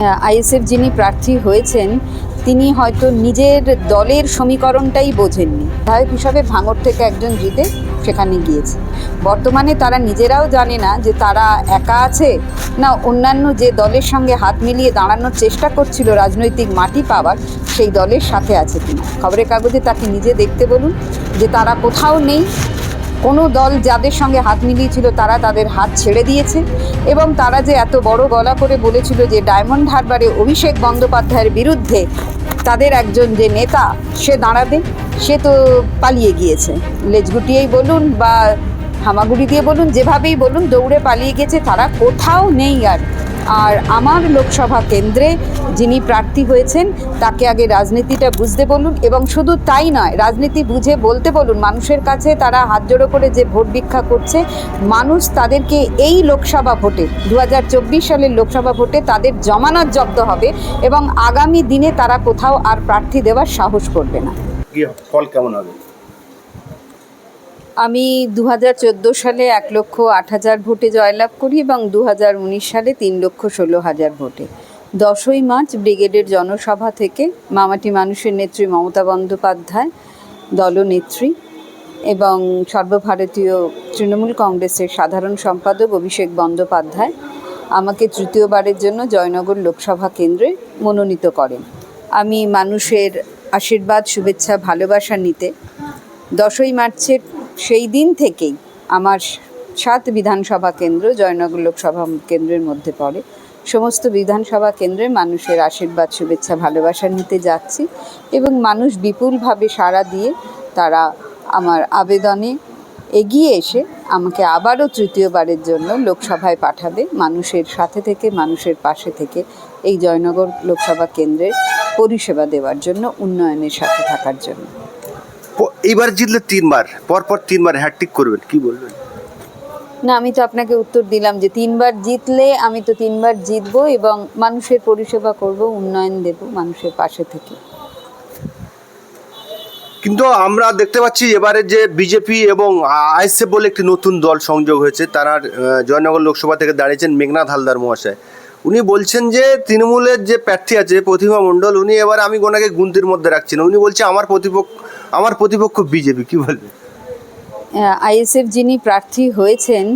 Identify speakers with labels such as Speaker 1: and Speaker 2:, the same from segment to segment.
Speaker 1: ISF যিনি প্রার্থী হয়েছেন, তিনি হয়তো নিজের দলের সমীকরণটাই বোঝেননি। বিধায়ক হিসাবে ভাঙর থেকে একজন জিতে সেখানে গিয়েছে। বর্তমানে তারা নিজেরাও জানে না যে তারা একা আছে না অন্যান্য যে দলের সঙ্গে হাত মিলিয়ে দাঁড়ানোর চেষ্টা করছিল রাজনৈতিক মাটি পাওয়ার, সেই দলের সাথে আছে কিনা খবরের কাগজে তাকে নিজে দেখতে বলুন যে তারা কোথাও নেই কোনো দল যাদের সঙ্গে হাত মিলিয়েছিল তারা তাদের হাত ছেড়ে দিয়েছে এবং তারা যে এত বড় গলা করে বলেছিল যে ডায়মন্ড হারবারে অভিষেক বন্দ্যোপাধ্যায়ের বিরুদ্ধে তাদের একজন যে নেতা, সে দাঁড়াবে, সে তো পালিয়ে গিয়েছে। লেজ গুটিয়েই বলুন বা হামাগুড়ি দিয়ে বলুন, যেভাবেই বলুন, দৌড়ে পালিয়ে গেছে, তারা কোথাও নেই আর। আর আমার লোকসভা কেন্দ্রে যিনি প্রার্থী হয়েছেন, তাকে আগে রাজনীতিটা বুঝতে বলুন এবং শুধু তাই নয়, রাজনীতি বুঝে বলতে বলুন, মানুষের কাছে তারা হাত জোড়ো করে যে ভোট ভিক্ষা করছে, মানুষ তাদেরকে এই লোকসভা ভোটে দু হাজার চব্বিশ সালের লোকসভা ভোটে তাদের জমানত জব্দ হবে এবং আগামী দিনে তারা কোথাও আর প্রার্থী দেওয়ার সাহস করবে না।
Speaker 2: ফল কেমন হবে?
Speaker 1: আমি দু হাজার চোদ্দ সালে এক লক্ষ আট হাজার ভোটে জয়লাভ করি এবং দু হাজার উনিশ সালে তিন লক্ষ ষোলো হাজার ভোটে। দশই মার্চ ব্রিগেডের জনসভা থেকে মামাটি মানুষের নেত্রী মমতা বন্দ্যোপাধ্যায়, দলনেত্রী এবং সর্বভারতীয় তৃণমূল কংগ্রেসের সাধারণ সম্পাদক অভিষেক বন্দ্যোপাধ্যায় আমাকে তৃতীয়বারের জন্য জয়নগর লোকসভা কেন্দ্রে মনোনীত করেন। আমি মানুষের আশীর্বাদ, শুভেচ্ছা, ভালোবাসা নিতে দশই মার্চের সেই দিন থেকেই আমার সাত বিধানসভা কেন্দ্র জয়নগর লোকসভা কেন্দ্রের মধ্যে পড়ে। সমস্ত বিধানসভা কেন্দ্রে মানুষের আশীর্বাদ, শুভেচ্ছা, ভালোবাসা নিতে যাচ্ছি এবং মানুষ বিপুলভাবে সাড়া দিয়ে তারা আমার আবেদনে এগিয়ে এসে আমাকে আবারও তৃতীয়বারের জন্য লোকসভায় পাঠাবে। মানুষের সাথে থেকে, মানুষের পাশে থেকে এই জয়নগর লোকসভা কেন্দ্রের পরিষেবা দেওয়ার জন্য, উন্নয়নের সাথে থাকার জন্য।
Speaker 2: এইবার জিতলে তিনবার পরপর তিনবার হ্যাট্রিক করবেন কি বলবেন?
Speaker 1: না আমি তো আপনাকে উত্তর দিলাম যে তিনবার জিতলে আমি তো তিনবার জিতবো এবং মানুষের পরিষেবা করব উন্নয়ন দেব মানুষের পাশে থেকে।
Speaker 2: কিন্তু আমরা দেখতে পাচ্ছি এবারে যে বিজেপি এবং আইএসএফ বলে একটি নতুন দল সংযোগ হয়েছে তারা জয়নগর লোকসভা থেকে দাঁড়িয়েছেন মেঘনাথ হালদার মহাশয়। উনি বলছেন যে তৃণমূলের যে প্রার্থী আছে প্রতিমা মণ্ডল উনি এবার আমি ওনাকে গুনতির মধ্যে রাখছি না। উনি বলছে আমার প্রতিপক্ষ আমার প্রতিপক্ষ বিজেপি, কি বলবেন
Speaker 1: আইএসএফ যিনি প্রার্থী হয়েছেন,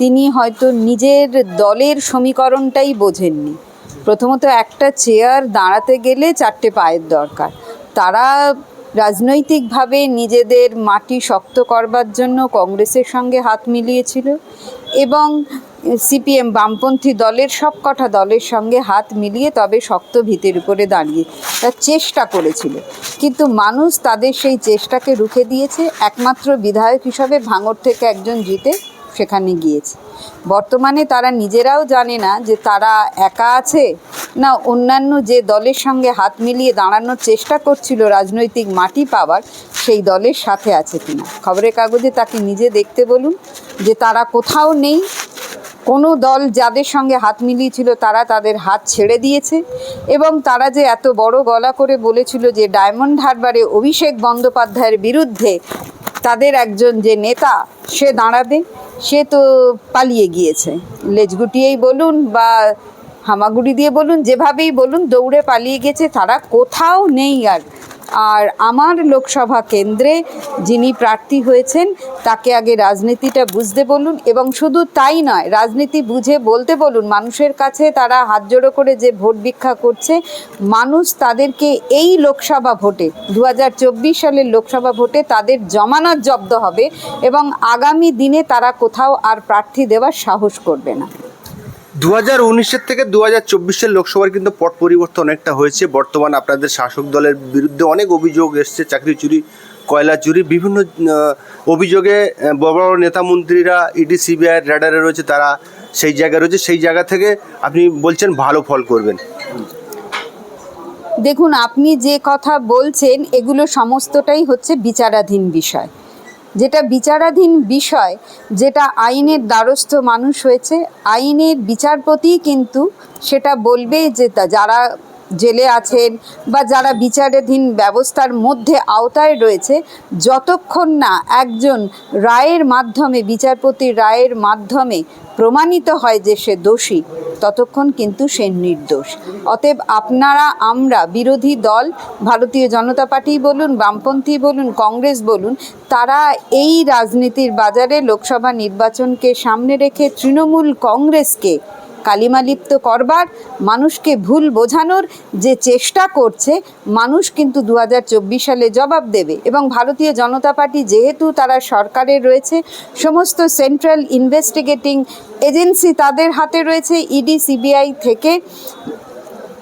Speaker 1: তিনি হয়তো নিজের দলের সমীকরণটাই বোঝেননি। প্রথমত একটা চেয়ার দাঁড়াতে গেলে চারটে পায়ের দরকার। তারা রাজনৈতিকভাবে নিজেদের মাটি শক্ত করবার জন্য কংগ্রেসের সঙ্গে হাত মিলিয়েছিল। এবং সিপিএম বামপন্থী দলের সব কটা দলের সঙ্গে হাত মিলিয়ে তবে শক্ত ভিতের উপরে দাঁড়িয়ে তার চেষ্টা করেছিল। কিন্তু মানুষ তাদের সেই চেষ্টাকে রুখে দিয়েছে। একমাত্র বিধায়ক হিসাবে ভাঙর থেকে একজন জিতে সেখানে গিয়েছে। বর্তমানে তারা নিজেরাও জানে না যে তারা একা আছে না অন্যান্য যে দলের সঙ্গে হাত মিলিয়ে দাঁড়ানোর চেষ্টা করছিল রাজনৈতিক মাটি পাওয়ার সেই দলের সাথে আছে কিনা খবরের কাগজে তাকে নিজে দেখতে বলুন যে তারা কোথাও নেই, কোনো দল যাদের সঙ্গে হাত মিলিয়েছিল তারা তাদের হাত ছেড়ে দিয়েছে এবং তারা যে এত বড় গলা করে বলেছিল যে ডায়মন্ড হারবারে অভিষেক বন্দ্যোপাধ্যায়ের বিরুদ্ধে তাদের একজন যে নেতা, সে দাঁড়াবে, সে তো পালিয়ে গিয়েছে। লেজ গুটিয়েই বলুন বা হামাগুড়ি দিয়ে বলুন, যেভাবেই বলুন, দৌড়ে পালিয়ে গেছে, তারা কোথাও নেই আর আর আমার লোকসভা কেন্দ্রে যিনি প্রার্থী হয়েছেন, তাকে আগে রাজনীতিটা বুঝতে বলুন এবং শুধু তাই নয়, রাজনীতি বুঝে বলতে বলুন, মানুষের কাছে তারা হাত জোড়ো করে যে ভোট ভিক্ষা করছে, মানুষ তাদেরকে এই লোকসভা ভোটে দু হাজার চব্বিশ সালের লোকসভা ভোটে তাদের জমানত জব্দ হবে এবং আগামী দিনে তারা কোথাও আর প্রার্থী দেওয়ার সাহস করবে না।
Speaker 2: দু হাজার উনিশের থেকে দু হাজার চব্বিশের লোকসভার কিন্তু পট পরিবর্তন অনেকটা হয়েছে। বর্তমান আপনাদের শাসক দলের বিরুদ্ধে অনেক অভিযোগ এসছে, চাকরি চুরি, কয়লা চুরি, বিভিন্ন অভিযোগে বড় বড় নেতা মন্ত্রীরা, ইডি, সিবিআই র্যাডারে রয়েছে, তারা সেই জায়গায় রয়েছে। সেই জায়গা থেকে আপনি বলছেন ভালো ফল করবেন।
Speaker 1: দেখুন, আপনি যে কথা বলছেন, এগুলো সমস্তটাই হচ্ছে বিচারাধীন বিষয়। যেটা বিচারাধীন বিষয়, যেটা আইনের দ্বারস্থ মানুষ হয়েছে, আইনের বিচারপতি কিন্তু সেটা বলবে যে যারা জেলে আছেন বা যারা বিচারাধীন ব্যবস্থার মধ্যে আওতায় রয়েছে, যতক্ষণ না একজন রায়ের মাধ্যমে বিচারপতির রায়ের মাধ্যমে প্রমাণিত হয় যে সে দোষী, ততক্ষণ কিন্তু সে নির্দোষ। অতএব আপনারা, আমরা বিরোধী দল, ভারতীয় জনতা পার্টি বলুন, বামপন্থী বলুন, কংগ্রেস বলুন, তারা এই রাজনীতির বাজারে লোকসভা নির্বাচনকে সামনে রেখে তৃণমূল কংগ্রেসকে কালিমালিপ্ত করবার, মানুষকে ভুল বোঝানোর যে চেষ্টা করছে, মানুষ কিন্তু দু হাজার চব্বিশ সালে জবাব দেবে। এবং ভারতীয় জনতা পার্টি যেহেতু তারা সরকারে রয়েছে, সমস্ত সেন্ট্রাল ইনভেস্টিগেটিং এজেন্সি তাদের হাতে রয়েছে, ইডি, সিবিআই থেকে।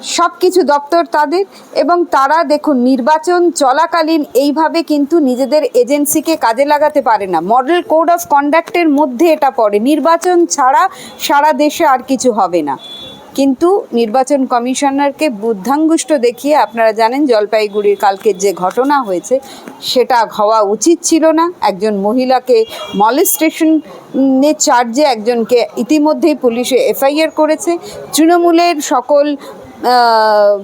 Speaker 1: সব কিছু দপ্তর তাদের এবং তারা দেখুন, নির্বাচন চলাকালীন এইভাবে কিন্তু নিজেদের এজেন্সিকে কাজে লাগাতে পারে না। মডেল কোড অফ কন্ডাক্টের মধ্যে এটা পড়ে। নির্বাচন ছাড়া সারা দেশে আর কিছু হবে না। কিন্তু নির্বাচন কমিশনারকে বুদ্ধাঙ্গুষ্ট দেখিয়ে আপনারা জানেন, জলপাইগুড়ির কালকের যে ঘটনা হয়েছে, সেটা হওয়া উচিত ছিল না। একজন মহিলাকে মলেস্টেশনের চার্জে একজনকে ইতিমধ্যেই পুলিশে এফআইআর করেছে। তৃণমূলের সকল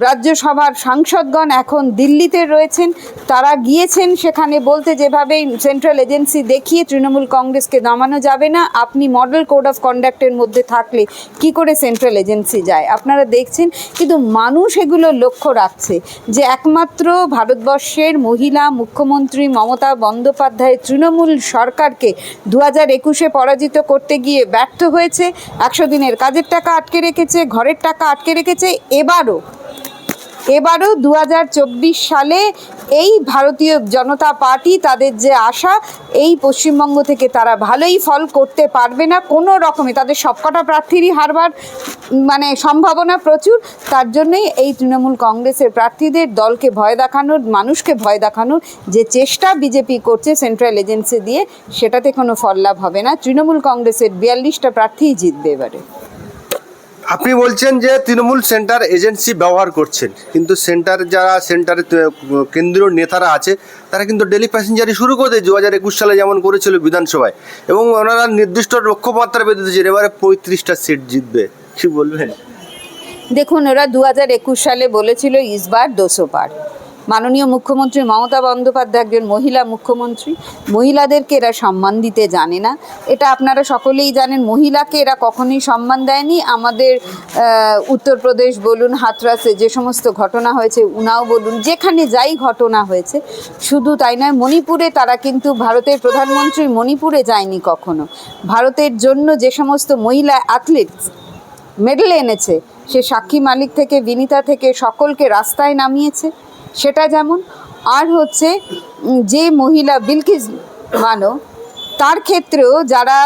Speaker 1: রাজ্যসভার সাংসদগণ এখন দিল্লিতে রয়েছেন। তারা গিয়েছেন সেখানে বলতে যেভাবে সেন্ট্রাল এজেন্সি দেখিয়ে তৃণমূল কংগ্রেসকে নামানো যাবে না। আপনি মডেল কোড অফ কন্ডাক্টের মধ্যে থাকলে কি করে সেন্ট্রাল এজেন্সি যায়? আপনারা দেখছেন, কিন্তু মানুষ এগুলো লক্ষ্য রাখছে যে একমাত্র ভারতবর্ষের মহিলা মুখ্যমন্ত্রী মমতা বন্দ্যোপাধ্যায় তৃণমূল সরকারকে দু হাজার একুশে পরাজিত করতে গিয়ে ব্যর্থ হয়েছে। একশো দিনের কাজের টাকা আটকে রেখেছে, ঘরের টাকা আটকে রেখেছে এবারও এবারও দু হাজার চব্বিশ সালে এই ভারতীয় জনতা পার্টি তাদের যে আশা, এই পশ্চিমবঙ্গ থেকে তারা ভালোই ফল করতে পারবে না কোনো রকমে। তাদের সবকটা প্রার্থীরই হারবার মানে সম্ভাবনা প্রচুর। তার জন্যই এই তৃণমূল কংগ্রেসের প্রার্থীদের দলকে ভয় দেখানোর, মানুষকে ভয় দেখানোর যে চেষ্টা বিজেপি করছে সেন্ট্রাল এজেন্সি দিয়ে, সেটাতে কোনো ফল লাভ হবে না। তৃণমূল কংগ্রেসের বিয়াল্লিশটা প্রার্থীই জিতবে এবারে।
Speaker 2: আপনি বলছেন যে তৃণমূল সেন্টার এজেন্সি ব্যবহার করছেন, কিন্তু সেন্টার যারা, সেন্টারে কেন্দ্রীয় নেতারা আছে, তারা কিন্তু ডেলি প্যাসেঞ্জারই শুরু করে দেয়, দু হাজার একুশ সালে যেমন করেছিল বিধানসভায়। এবং ওনারা নির্দিষ্ট লক্ষ্যমাত্রা বেঁধে দিয়েছেন এবারে পঁয়ত্রিশটা সিট জিতবে, কি বলবেন?
Speaker 1: দেখুন, ওরা দু হাজার একুশ সালে বলেছিল ইসবার দোষো পার। মাননীয় মুখ্যমন্ত্রী মমতা বন্দ্যোপাধ্যায় একজন মহিলা মুখ্যমন্ত্রী। মহিলাদেরকে এরা সম্মান দিতে জানে না। এটা আপনারা সকলেই জানেন, মহিলাকে এরা কখনোই সম্মান দেয়নি। আমাদের উত্তরপ্রদেশ বলুন, হাতরাসে যে সমস্ত ঘটনা হয়েছে, উনাও বলুন, যেখানে যাই ঘটনা হয়েছে, শুধু তাই নয়, মণিপুরে তারা কিন্তু ভারতের প্রধানমন্ত্রী মণিপুরে যায়নি কখনো। ভারতের জন্য যে সমস্ত মহিলা অ্যাথলিটস মেডেল এনেছে, সে সাক্ষী মালিক থেকে, বিনিতা থেকে সকলকে রাস্তায় নামিয়েছে। সেটা যেমন আর হচ্ছে যে মহিলা বিলকিস বানো তার ক্ষেত্রেও যারা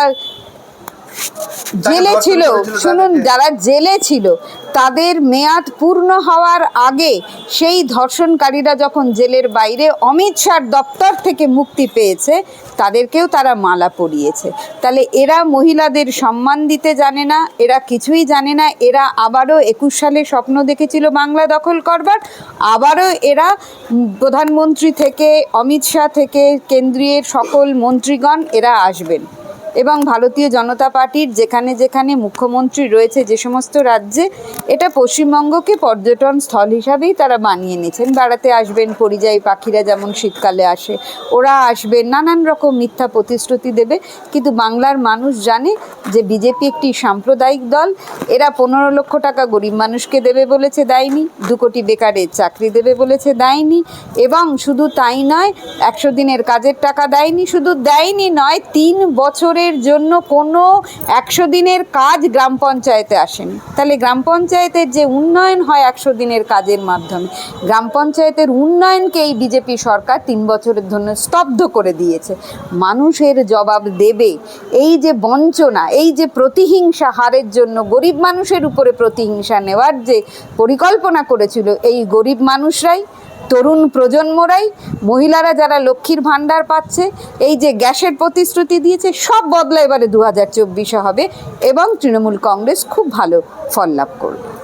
Speaker 1: জেলে ছিল শুনুন যারা জেলে ছিল তাদের মেয়াদ পূর্ণ হওয়ার আগে সেই ধর্ষণকারীরা যখন জেলের বাইরে অমিত শাহর দপ্তর থেকে মুক্তি পেয়েছে তাদেরকেও তারা মালা পরিয়েছে। তাহলে এরা মহিলাদের সম্মান দিতে জানে না এরা কিছুই জানে না এরা আবারও একুশ সালে স্বপ্ন দেখেছিল বাংলা দখল করবার আবারও এরা প্রধানমন্ত্রী থেকে অমিত শাহ থেকে কেন্দ্রীয় সকল মন্ত্রীগণ এরা আসবেন। এবং ভারতীয় জনতা পার্টির যেখানে যেখানে মুখ্যমন্ত্রী রয়েছে যে সমস্ত রাজ্যে, এটা পশ্চিমবঙ্গকে পর্যটন স্থল হিসাবেই তারা বানিয়ে নিয়েছেন। বেড়াতে আসবেন পরিযায়ী পাখিরা যেমন শীতকালে আসে, ওরা আসবেন, নানান রকম মিথ্যা প্রতিশ্রুতি দেবে। কিন্তু বাংলার মানুষ জানে যে বিজেপি একটি সাম্প্রদায়িক দল, এরা পনেরো লক্ষ টাকা গরিব মানুষকে দেবে বলেছে দেয়নি, দু কোটি বেকারের চাকরি দেবে বলেছে দেয়নি, এবং শুধু তাই নয়, একশো দিনের কাজের টাকা দেয়নি, শুধু দেয়নি নয়, তিন বছরের জন্য কোনো একশো দিনের কাজ গ্রাম পঞ্চায়েতে আসেনি। তাহলে গ্রাম পঞ্চায়েতের যে উন্নয়ন হয় একশো দিনের কাজের মাধ্যমে, গ্রাম পঞ্চায়েতের উন্নয়নকে এই বিজেপি সরকার তিন বছরের জন্য স্তব্ধ করে দিয়েছে। মানুষের জবাব দেবে এই যে বঞ্চনা, এই যে প্রতিহিংসা হারের জন্য, গরিব মানুষের উপরে প্রতিহিংসা নেওয়ার যে পরিকল্পনা করেছিল, এই গরিব মানুষরাই তরুণ প্রজন্মরাই মহিলারা যারা লক্ষ্মীর ভাণ্ডার পাচ্ছে, এই যে গ্যাসের প্রতিশ্রুতি দিয়েছে, সব বদলা এবারে দু হাজার চব্বিশে হবে এবং তৃণমূল কংগ্রেস খুব ভালো ফল লাভ করবে।